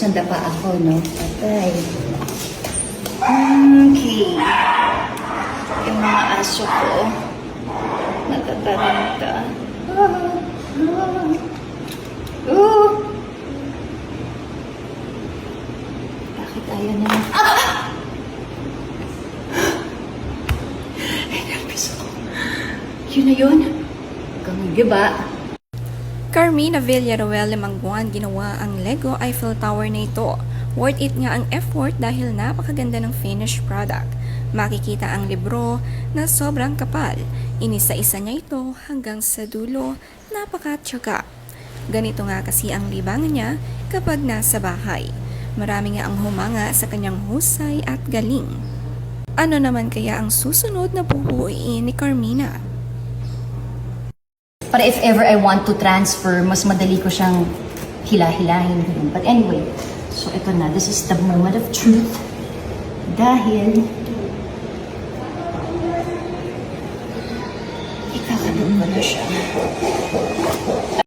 Sanda pa ako, no? Patay. Okay. Yung mga aso ko, natataranta. Oh! Bakit ayaw na Ah! Ay, nervous ako. Yun na yun. Hanggang giba. Carmina Villaruel limang buwan ginawa ang Lego Eiffel Tower na ito. Worth it nga ang effort dahil napakaganda ng finished product. Makikita ang libro na sobrang kapal. Inisa-isa niya ito hanggang sa dulo. Napakatyaga. Ganito nga kasi ang libangan niya kapag nasa bahay. Marami nga ang humanga sa kanyang husay at galing. Ano naman kaya ang susunod na bubuuin ni Carmina? Para if ever I want to transfer, mas madali ko siyang hila-hilahin. ganun. But anyway, so ito na. This is the moment of truth. Dahil ikakabit ko na siya.